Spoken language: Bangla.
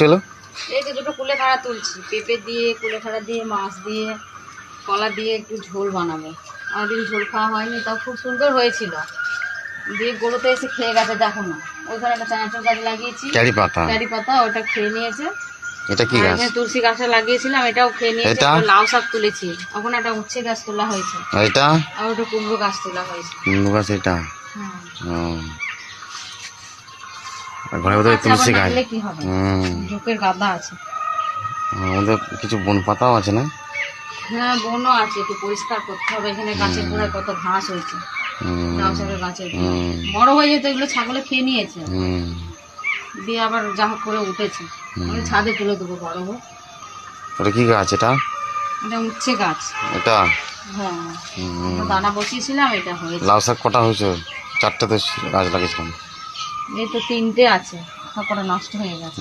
চলো। এই যে দুটো কুলেখাড়া তুলছি। পেঁপে দিয়ে কুলেখাড়া দিয়ে মাছ দিয়ে কলা দিয়ে একটু ঝোল বানাবো। অনেকদিন ঝোল খাওয়া হয়নি তাও খুব সুন্দর হয়েছিল। দিয়ে গরুতে এসে খেয়ে গেছে দেখো না। ওইখানে একটা চানাচুর গাছ লাগিয়েছি। ক্যারি পাতা। কারি পাতা ওটা খেয়ে নিয়েছে। এটা কি গাছ? এখানে তুলসী গাছটা লাগিয়েছিলাম এটাও খেয়ে নিয়েছে। এটা? লাউ শাক তুলেছি। ওখানে একটা উচ্ছে গাছ তোলা হয়েছে। আর এটা? আর ওটা কুমড়ো গাছ তোলা হয়েছে। নিম্বু গাছ এটা? হ্যাঁ। ঘরের ভিতরে আচ্ছা, তুলসী গাছ। নাহলে কি হবে? হুম। ঝোঁকের গাদা আছে। আমাদের কিছু বন পাতাও আছে না? হ্যাঁ বনও আছে একটু পরিষ্কার করতে হবে। এখানে গাছের গোড়ায় কত ঘাস হয়েছে। শাকের গাছের বড় হয়ে যেত এগুলো ছাগলে খেয়ে নিয়েছে। দিয়ে আবার যা হোক করে উঠেছে। আমি ছাদে তুলে দেবো বড় হোক। ওটা কি গাছ এটা? এটা উচ্ছে গাছ। এটা? হ্যাঁ। দানা বসিয়েছিলাম এটা হয়েছে। লাউ শাক কটা হয়েছে? চারটে তো গাছ লাগিয়েছিলাম। এই তো তিনটে আছে সব নষ্ট হয়ে গেছে।